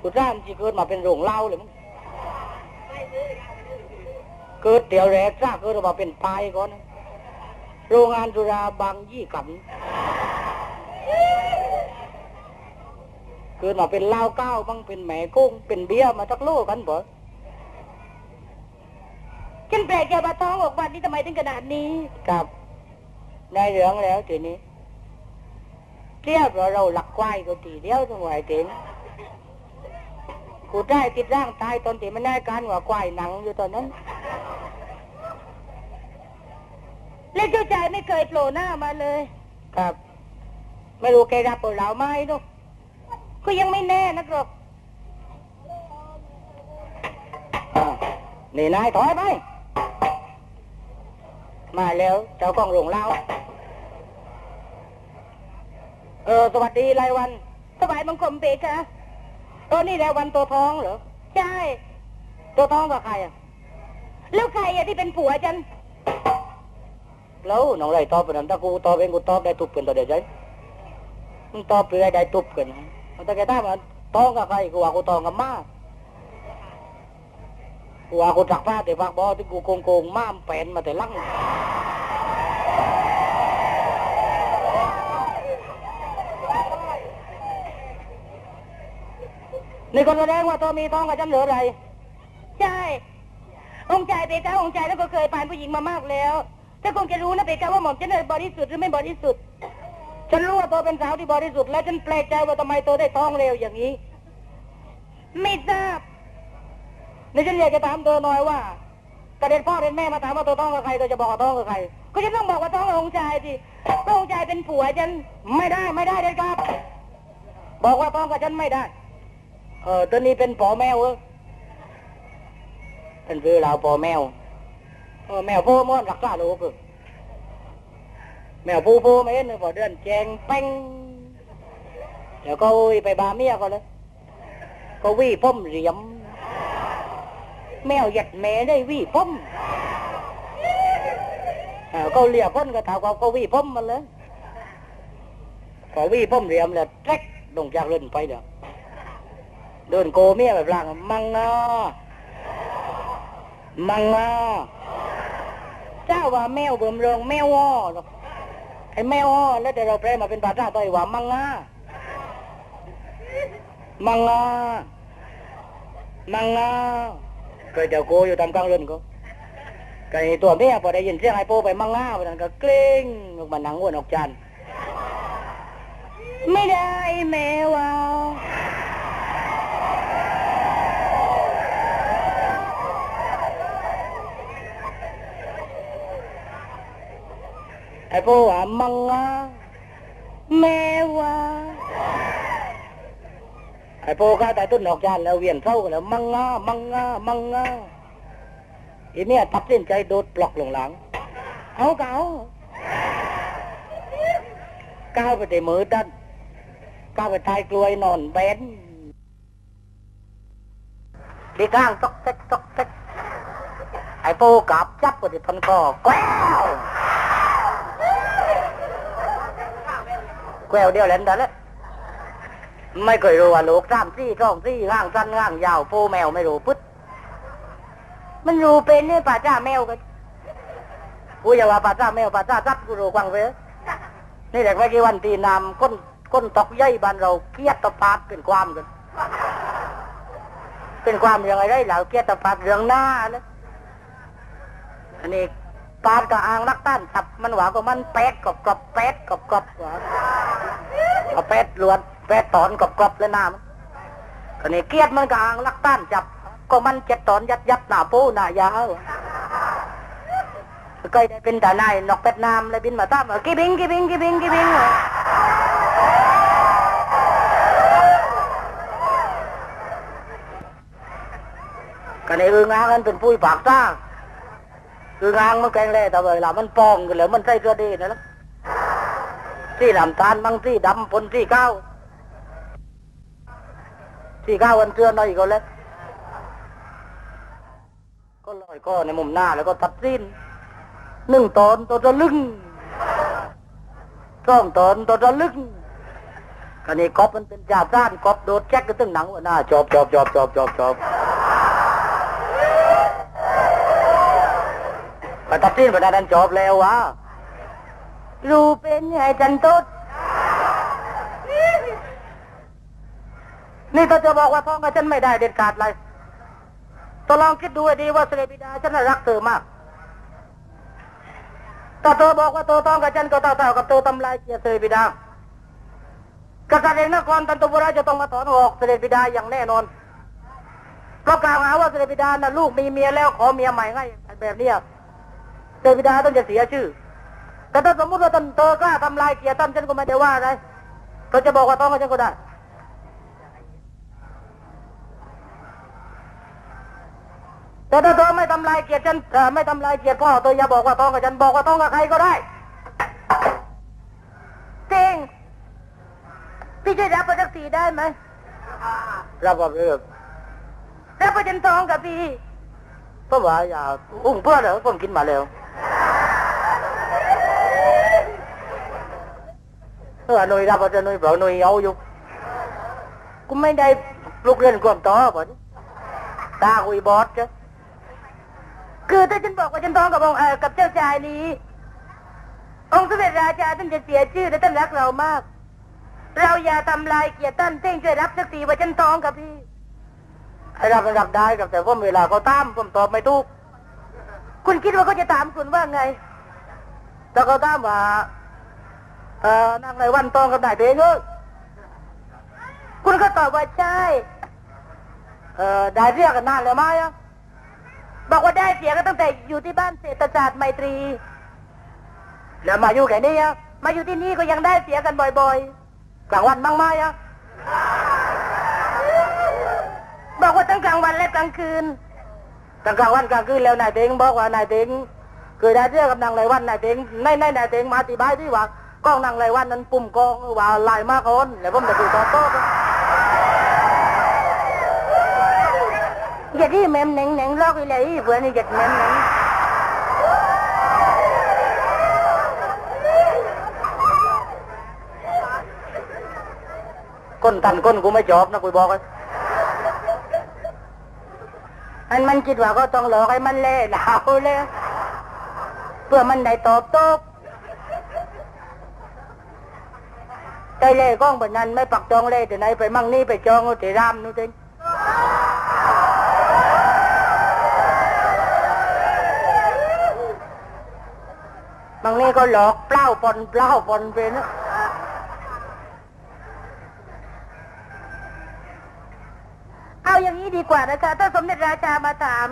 กูจ้ามจีเกิดมาเป็นโรงเหล้าเลยมั้งเกิดเดี๋ยวแรกจ้าเกิดมาเป็นปลายก่อนนะโรงงานสุราบางยี่ขันเกิดมาเป็นเหล้าเก้าบ้างเป็นแหม่กุ้งเป็นเบี้ยร์มาทักโลกันบ่ฉันแปลกใจว่าท้องออกวันนี้ทำไมถึงขนาดนี้ครับได้เรื่องแล้วทีนี้เทียบเราเราหลักควายก็ทีเดียวทั้งหลายเต็น กูได้ติดร่างตายตอนที่มันได้การว่าควายหนังอยู่ตอนนั้น และเจ้าชายไม่เคยโผล่หน้ามาเลย ครับ ไม่รู้แกรับเราไหมลูกก็ยังไม่แน่นักหรอกอ่านี่นายถอยไป มาแล้วเจ้าของโรงเหล้าเออ สวัสดีรายวัน สบายบังคมเปคะ เออนี่รายวันตัวท้องเหรอ ใช่ ตัวท้องกับใครอะ แล้วใครอะที่เป็นผัวฉัน แล้วน้องไรตอบไปนั้นถ้ากูตอบเองกูตอบได้ทุบกันตัวเดียวใจมึงตอบไปได้ได้ทุบกันมันแต่แกถามว่าท้องกับใครกูว่ากูท้องกับม้ากูว่ากูจักผ้าแต่ปากบอที่กูโกงโกงม้ามแปนมาแต่ลัง นี่คนแสดงว่าตัวมีท้องกับฉันเหรืออะไร ใช่ องค์ชายเปคะองค์ชายแล้วก็เคยผ่านผู้หญิงมามากแล้วถ้าคงจะรู้นะเปคะว่าหม่อมฉันเนยบริสุทธิ์หรือไม่บริสุทธิ์ ฉันรู้ว่าตัวเป็นสาวที่บริสุทธิ์และฉันแปลกใจว่าทำไมตัวได้ท้องเร็วอย่างนี้ ไม่ทราบนี่ฉันอยากจะถามเธอหน่อยว่าแต่เด็นพ่อเด็นแม่มาถามว่าตัวท้องกับใครเธอจะบอกว่าท้องกับใคร ก็ฉันต้องบอกว่าท้องกับองค์ชายสิเพราะองค์ชายเป็นผัวฉันไม่ได้ไม่ได้เด็ดขาดบอกว่าท้องกับฉันไม่ได้ เออตัวนี้เป็นปอแมวเออเป็นซื้อเราปอแมวเออแมวผู้ม้วนรักษาลูกเออแมวผู้ผู้ไม่เห็นเลยพอเดือนแจงเป้งเดี๋ยวก็ไปบาเมียก็เลย ก็วี่พ่มเรียม แมวหยัดแม่ได้วี่พ่มเออก็เลียพ่นก็ถามว่าก็วี่พ่มมันเลยพอวี่พ่มเรียมแล้วแทรกลงจากเรือนไปเดี๋ยว เดินโกเมียแบบหล่างมังงามังงาเจ้าว่าแมวเบิ่มเริงแมวอ้อหรอไอ้แมวอ้อแล้วแต่เราแปลมาเป็นภาษาไทยว่ามังงามังงามังงาเคยเดี๋ยวโกอยู่ตามกลางเรือนก็ไก่ตัวเมียพอได้ยินเสียงไอ้โปไปมังงาไปนั่นก็เกร็งออกมาหนังวนออกจานไม่ได้แม่ว่าไอ้ โปว่ามังงาแม่ว่าไอ้โปก็แต่ต้นออกจานแล้วเวียนเข้ากันแล้วมังงามังงามังงาอีเนี่ยตัดสินใจโดดปลอกลงหลัง เอาเกเอาก้าวไปแต่มือดันก้าวไปทายกลวยนอนแบนดีข้างตอกเต๊กตอกเต๊กไอ้โปกับจับไปที่พันคอแกวว แกวเดียวเล่นได้แล้วไม่เคยรู้ว่าลูกสามซี่สองซี่ง่างสั้นง่างยาวโปแมวไม่รู้ปึ๊ดมันรู้เป็นเนี่ยป่าจ้าแมวก็กูอย่าว่าปลาจ้าแมวปลาจ้าจับกูรู้กวางเว้ยนี่แหละเมื่อกี้วันตีนำก้นก้นตอกใยบ้านเราเกลียดตะปาดเป็นความกัน เป็นความยังไงได้เหล่าเกลียดตะปาดเรื่องหน้านะอันนี้ ปาดกับอ่างรักต้านจับมันหวาก็มันแปดกรอบกรอบแปดกรอบกรอบหวาเอาแปดลวนแปดตอนกรอบกรอบเลยน้ามันอันนี้เกียดมันกับอ่างรักต้านจับ ก็มันเจ็ดตอนยัดยัดหน้าปูหน้ายาวเคยได้เป็นทนายนกเป็ดน้ำเลยบินมาตามกี่บิงกี่บิงกี่บิงกี่บิงกันในอึงอ่างกันเป็นปุ้ยปากซ่า อึงอ่างมันแกงเล่แต่เวลามันปองกันแล้วมันใส่เสื้อดีนะล่ะที่ลำตาลบางที่ดำปนที่ก้าวที่ก้าววันเสื้อน้อยก็เลยก็ลอยก็ในมุมหน้าแล้วก็ตัดสิ้นหนึ่งตอนตัวจะลึงสองตอนตัวจะลึงก็นี่กอบมันเป็นจ่าซ่านกอบโดดแจ็คก็ตึงหนังว่าหน้าจอบจอบจอบจอบจอบจอบ มาตัดสินไปได้นั้นจบแล้ววะรูเป็นไงจันตุดนี่ถ้าจะบอกว่าท้องกับฉันไม่ได้เด็ดขาดเลยต้องลองคิดดูให้ดีว่าเสด็จบิดาฉันน่ะรักเธอมากถ้าเธอบอกว่าเธอท้องกับฉันก็เท่าๆกับเธอทำลายเกียรติเสด็จบิดากษัตริย์แห่งนครตันตุบุรีจะต้องมาถอนออกเสด็จบิดาอย่างแน่นอนเพราะกล่าวหาว่าเสด็จบิดาน่ะลูกมีเมียแล้วขอเมียใหม่ให้แบบเนี้ ยเสด็จบิดาต้องจะเสียชื่อ แต่ถ้าสมมติว่าท่านเธอกล้าทำลายเกียรติท่านฉันก็ไม่ได้ว่าอะไรก็จะบอกว่าท้องกับฉันก็ได้แต่ถ้าเธอไม่ทำลายเกียรติฉันเอ่อไม่ทำลายเกียรติพ่อเธออย่าบอกว่าท้องกับฉันบอกว่าท้องกับใครก็ได้เจงพี่ช่วยรับประจักษีได้ไหมรับว่าเรื่องรับประจันทองกับพี่เพราะว่าอย่าอุ้งเพื่อนเหรอผมกินมาแล้ว ออหน่วยรับว่าจะหน่วยเปล่าหน่วยเอาอยู่กูไม่ได้ปลุกเล่นความต่อป่ะตาคุยบอสจ้ะคือถ้าฉันบอกว่าฉันท้องกับองค์เออกับเจ้าชายนี้ องค์สมเด็จราชาท่านจะเสียชื่อและท่านรักเรามาก เราอย่าทำลายเกียรติท่านเท่งช่วยรับสักทีว่าฉันท้องกับพี่ไอ้รับรับได้ครับแต่ผมเวลาเขาตามผมตอบไม่ถูกคุณคิดว่าเขาจะถามคุณว่าไงแต่เขาตามว่า เออนั่งในวันตองกับนายเตงเอ้ยคุณก็ตอบว่าใช่ เออได้เรียกกันนานแล้วไหมอะบอกว่าได้เสียก็ตั้งแต่อยู่ที่บ้านเศรษฐศาสตร์ไมตรี แล้วมาอยู่แค่นี้อะมาอยู่ที่นี่ก็ยังได้เสียกันบ่อยๆ กลางวันบ้างไหมอะบอกว่าทั้งกลางวันและกลางคืนตั้งกลางวันกลางคืนแล้วนายเตงบอกว่านายเตงเคยได้เรียกกับนางไรวันนายเตงในในนายเตงมาอธิบายที่ว่า กล้องนางไรวันนั้นปุ่มกองว่าลายมากคนแล้วผมจะดูต่อโต้อย่าที่แมมเน่งเน่งลอกอีเลยเพื่อนี่อย่าแมมเน่งก้นตันก้นกูไม่จอบนะกูบอกเลยอันมันคิดว่าก็ต้องหลอกให้มันเล่หนาวเลยเพื่อมันได้ตอบโต้ ใจเล่ก้องแบบนั้นไม่ปักจองเล่แต่ไหนไปมั่งนี่ไปจองเอาแต่รามนู่นเองบางนี่ก็หลอกเปล่าปนเปล่าปนไปนะเอาอย่างนี้ดีกว่านะคะ ถ้าสมเด็จราชามาถาม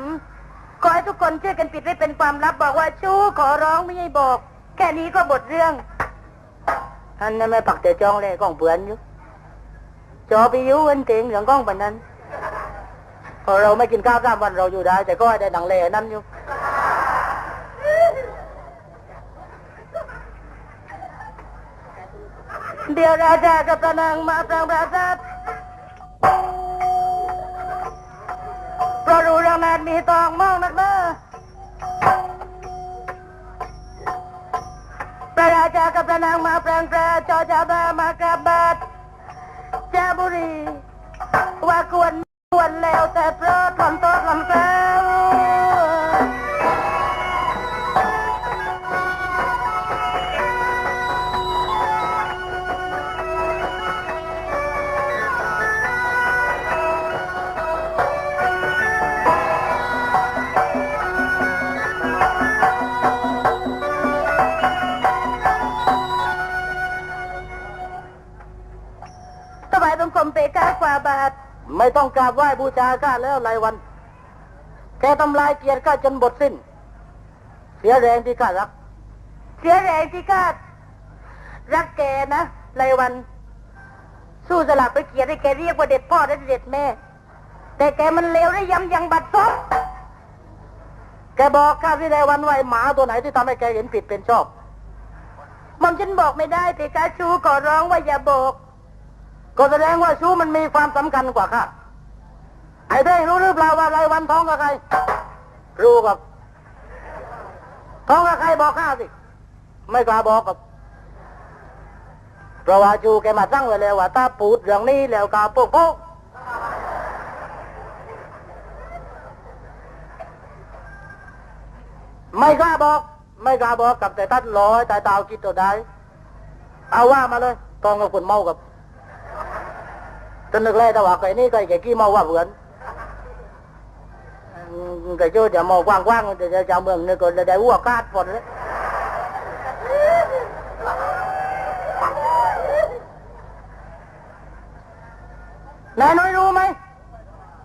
ขอให้ทุกคนช่วยกันปิดไว้เป็นความลับบอกว่าชู้ขอร้องไม่ให้บอก แค่นี้ก็บทเรื่อง อันนั้นไม่ปักแต่จองเลยก้องเปือนอยู่จอไปยุ่วันเต็งอย่างก้องแบบนั้นพอเราไม่กินข้าวสามวันเราอยู่ได้ แต่ก็ได้หนังเล่นั่นอยู่เดี๋ยวราชากับพระนางมาปรางปราศาสตร์เพราะรู้เรื่องนั้นมีตองมองนักเน้อ ระราชากับพระนางมาปรางปราจอจาบามากราบบาทจาบุรีว่าควร กราบไหว้บูชาข้าแล้วรายวัน แกทำลายเกียรติข้าจนหมดสิ้น เสียแรงที่ข้ารัก เสียแรงที่ข้ารักแกนะรายวัน สู้สลับไปเกียรติให้แกเรียกว่าเด็ดพ่อและเด็ดแม่ แต่แกมันเลวได้ยำยังบัดซบแกบอกข้าที่รายวันว่าไอ้หมาตัวไหนที่ทำให้แกเห็นผิดเป็นชอบมอมฉันบอกไม่ได้เพกาชูขอร้องว่าอย่าบอก ก็แสดงว่าชู้มันมีความสำคัญกว่าข้า ไอ้เด้งรู้หรือเปล่าว่ารวันท้องกับใคร รู้กับท้องกับใครบอกข้าสิ ไม่กล้าบอกกับเพราะว่าจูแกมาตั้งไว้แล้วว่าถ้าปูดเรื่องนี้แล้วก็โป๊กโป๊กไม่กล้าบอก ไม่กล้าบอกกับแต่ตัดลอยแต่ตาวคิดตัวได้ เอาว่ามาเลยตองกับคนเมากับจนนึกแรกแต่ว่าไก่นี่ไก่แกกี้เมาว่าเหมือน อืมไก่จูจะเมากว้างๆจะจะจะเมืองนี่ก็จะได้วัวกาดฝนเลยนายน้อยรู้ไหม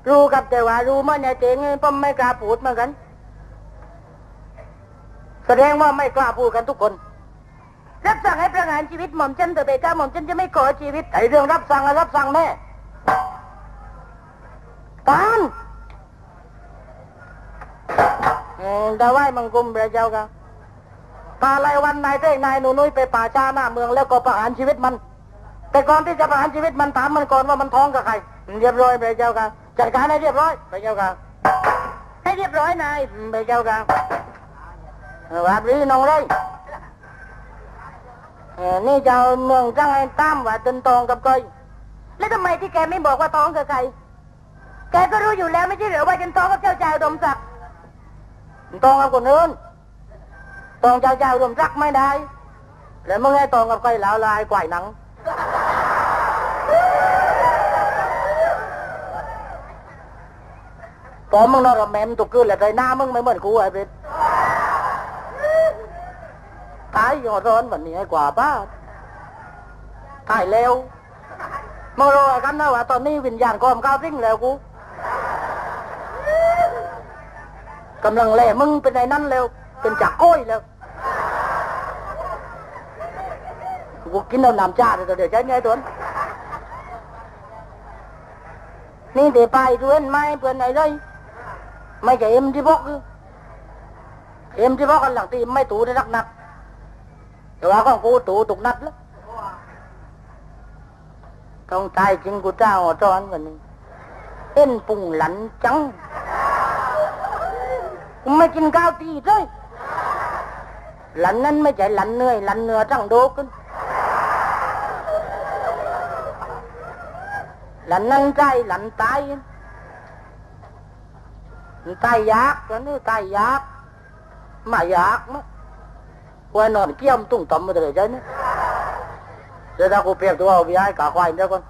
รู้กับแต่ว่ารู้มันเนี่ยเจ๋งผมไม่กล้าพูดเหมือนกัน แสดงว่าไม่กล้าพูดกันทุกคนรับสั่งให้ประหารชีวิตหม่อมฉันเถอะเบก้าหม่อมฉันจะไม่ขอชีวิตไอ้เรื่องรับสั่งอะรับสั่งแน่ตานเออ ดาไว้มังกุมพระเจ้าค่ะตาไลายวันนายเต้นายหนูนุ้ยไปป่าชาหน้าเมืองแล้วก็ประหารชีวิตมัน แต่ก่อนที่จะประหารชีวิตมันถามมันก่อนว่ามันท้องกับใคร เรียบร้อยพระเจ้าค่ะจัดการให้เรียบร้อยพระเจ้าค่ะให้เรียบร้อยนายพระเจ้าค่ะว่ารีน้องเลยนี่เจ้าเมืองจังไอ้ตามว่าตนตองกับก้อยแล้วทำไมที่แกไม่บอกว่าท้องกับใคร แกก็รู้อยู่แล้วไม่ใช่เหรือว่าฉันท้องกับเจ้าชายอุดมศักดิ์ ตองกับคนอื่นตองเจ้าเจ้ารวมรักไม่ได้ แล้วมึงให้ตองกับก้อยแล้วลายกวายหนัง ตอนมึงนอนกับแมมตุกคืนแหละใจหน้ามึงไม่เหมือนกูไอ้เป็ดตายยอดร้อนวันนี้ไอ้กว่าบ้าตายเร็วมึงรู้ไอ้กันนะว่าตอนนี้วิญญาณกอมก้าวริ่งแล้วกู กำลังเล่มึงเป็นไอ้นั่นแล้ว เป็นจักก้อยแล้วกูกินเอาน้ำจ้าเดี๋ยวเดี๋ยวใช้ไงตัวนนี่เดี๋ยวไปเพื่อนไม่เพื่อนไหนเลยไม่ใช่เอ็มที่บอกคือเอ็มที่บอกกันหลังตีไม่ตูได้รักนัดแต่ว่าของกูตูตุกนัดแล้วต้องตายจริงกูเจ้าจอนกันนี้เอ็นปุ่งหลันจัง ไม่กินข้าวตีเลยหลันนั้นไม่ใช่หลันเหนื่อยหลันเหนือจังโดกันหลันนั้นใจหลันตายตายยากตัวนี้ตายยากมายากมั้ยว่านอนเกี่ยมตุ้งต่ำมาเลยใจนี่เดี๋ยวถ้ากูเปรียบตัวเอาไปให้กาควายเดี๋ยวก่อน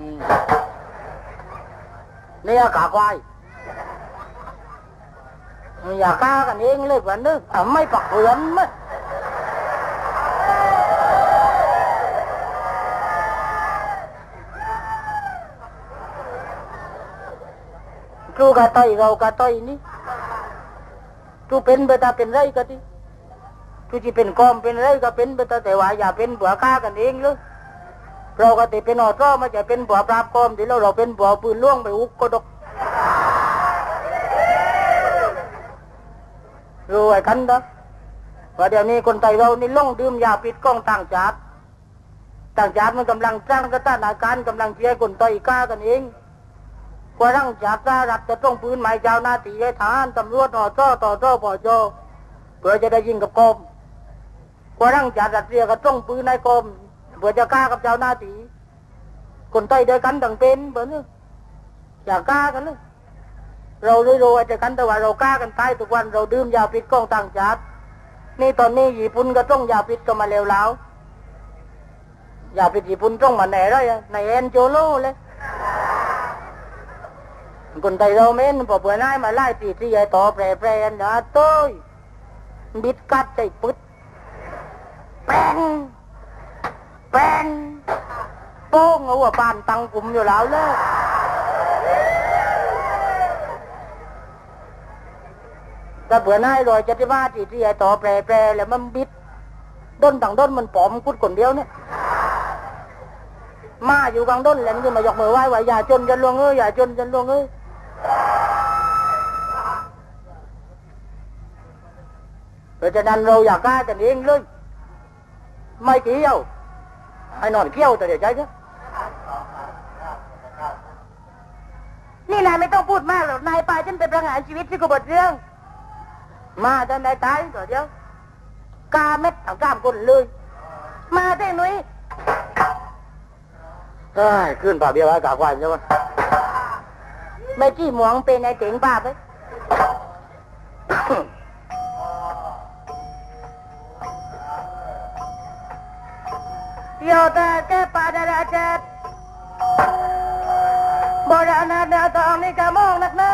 อืมนี่กาควาย อย่าฆ่ากันเองเลยวันนึงอะไม่ปักเหือนมั้ยกูกะต้อยเรากะต้อยนี่กูเป็นไปตาเป็นไรก็ที่กูจะเป็นกอมเป็นไรก็เป็นไปตาแต่ว่าอย่าเป็นผัวฆ่ากันเองเลยเราก็ติเป็นออดร้อมาจะเป็นผัวปราบกอมที่เราเราเป็นผัวปืนล่วงไปอุกกระดก กันนะว่าเดี๋ยวนี้คนไทยเรานี่ล่องดื่มยาปิดกล้องต่างชาติต่างชาติมันกำลังสร้างกระต้านอาการกำลังเชียร์คนไทยฆ่ากันเองกว่าร่างจากสารัฐจะต้องปืนหมายเจ้าหน้าทีให้ทหารตำรวจอต่อต่อต่อปอจเพื่อจะได้ยิงกับกรมกว่าร่างจากรัฐเรียกก็ต้องปืนในกรมเพื่อจะกล้ากับเจ้าหน้าทีคนไทยเดียวกันต่างเป็นเบอร์นี้อย่ากล้ากันเลย เราเลยรู้ไอ้กันแต่ว่าเรากล้ากันตายทุกวันเราดื่มยาพิษกล้องต่างชาตินี่ตอนนี้ญี่ปุ่นก็ต้องยาพิษก็มาเร็วแล้วยาพิษญี่ปุ่นต้องมาไหนได้ในเอ็นโจโลเลยคนไทยเราเม้นพอเบื่อหน้ายมาไล่ตีที่ไอ้ต่อแปรแปรนะโต้ยบิดกัดใจปึ๊ดแป้งแป้งโป้งเอาว่าบ้านตังกลุ่มอยู่แล้วเลย ถ้าเบื่อหน้าลอยจะที่ว่าตีที่ไอ้ต่อแปรแปรแล้วมันบิดด้นต่างด้นมันปอมกุดคนเดียวเนี่ยมาอยู่กลางด้นแลมขึ้นมายกมือไหว้ว่าอย่าจนจนลวงเอ้ยอย่าจนจนลวงเอ้ยเพราะฉะนั้นเราอยากกล้ากันเองเลยไม่เกี่ยวให้นอนเกี่ยวแต่เดี๋ยวใจเนนี่นายไม่ต้องพูดมากหรอกนายปาฉันไปประหารชีวิตที่กบฏเรื่อง มาจนได้ตายก็เดียวกาเม็ดเอากามคนเลย มาได้หนุ่ยเอ้ยขึ้นป่าเบี้ยร์ไว้กาควายใช่ไหมไม่จี้หมวงเป็นไอ้เจ๋งป้าไปโยตาแกปาดาราจัดโบราณนาดาตองนี่กะมองนักหน้า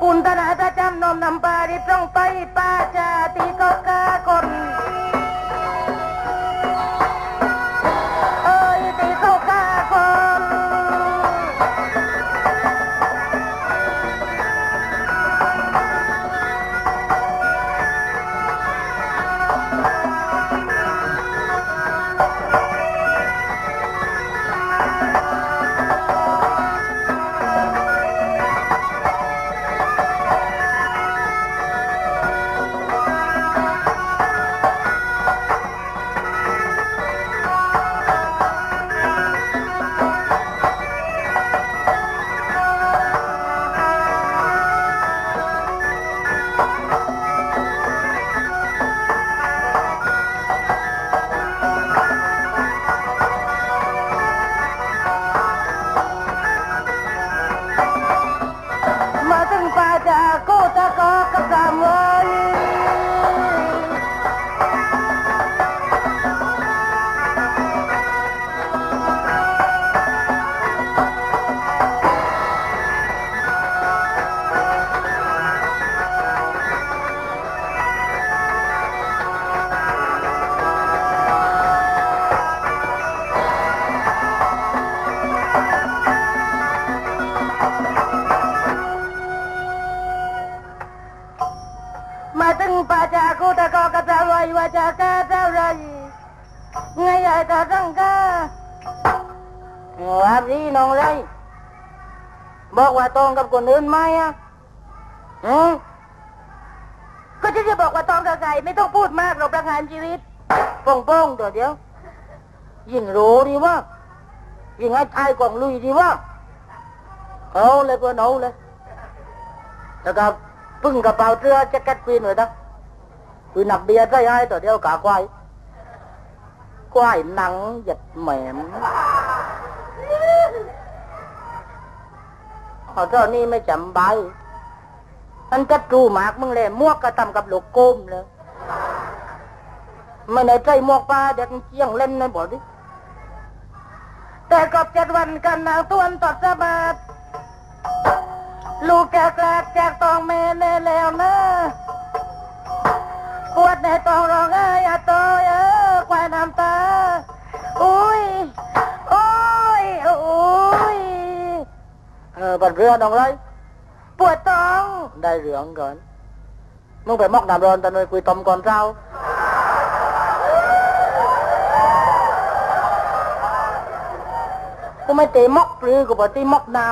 ปุนตนาตาจำนมนำปาริตรงไปป้าจาติก็กาคน ตาตั้งกาว่าพี่น้องเลยบอกว่าตรงกับคนอื่นไหมอะอืมก็จะจะบอกว่าตองกับไก่ไม่ต้องพูดมากเราประหารชีวิตโป้งป้งๆเดี๋ยวเดี๋ยวยิ่งรู้ดีว่ายิ่งให้ทายกล่องลุยดีว่าเอาเลยเพื่อนเอาเลยแล้วก็ปึ้งกระเป๋าเสื้อแจ็คเก็ตปีนไว้ตั้งคือหนักเบียร์ใส่ให้ตัวเดียวกาควาย ควายหนังหยัดแหมมขอโทษนี่ไม่จำใบมันจะตรูหมากมึงเลยมวกกระทำกับหลูกโกมเลยไม่ในใจมวกปลาเด็กเจียงเล่นในบ่อดิแต่กอบเจ็ดวันกันนางตวนตอดสะบาดลูกแกกลาดจกตองแม่แน่แล้วนะปวดในตองร้องไห้อะโตยเออควายน้ำตา บัดเรือน้องไรปวดท้องได้เหลืองก่อนมึงไปมอกน้ำร้อนตะน่วยคุยตอมก่อนเจ้ากูไม่เตะมอกหรือกูบอกตีมอกน้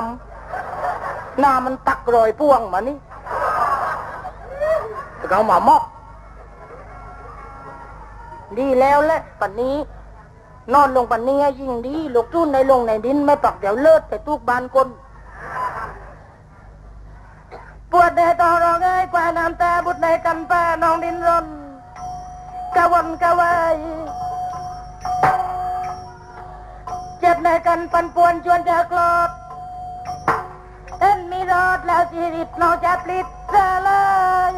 ำน้ามันตักรอยพ่วงมานี่แต่เขาหมามอกดีแล้วแหละปันนี้ นอนลงปันนี้ยิ่งดีลูกทุ่นในลงในดินไม่ปักเดี๋ยวเลิศไปทุกบานคน ปวดตองร้องไห้กว่าน้ำตาบุดในกันป้าน้องดินรนกะวนกะวายเจ็บในกันปันป่วนชวนจะกลอดเอ็นมีรอดแล้วชีวิตน้องจะปลิดสลาย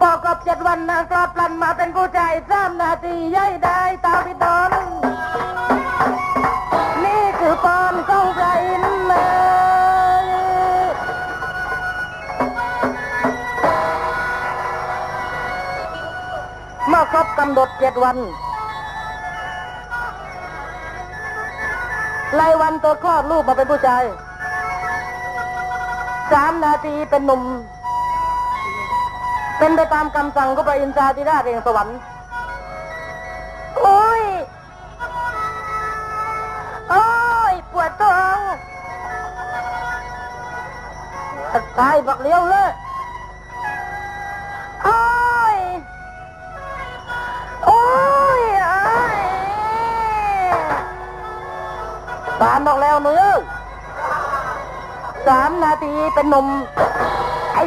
พอครบเจ็ดวันนางกลอดปลันมาเป็นผู้ชายสามนาทีย่อยได้ตาพิดอน กำหนดเจ็ดวันไล่วันตัวคลอดลูกมาเป็นผู้ชายสามนาทีเป็นหนุ่ม เป็นไปตามคำสั่งของพระอินทราธิราชแห่งสวรรค์โอ้ย โอ้ย ปวดท้องตายบักเลี้ยวเลย ส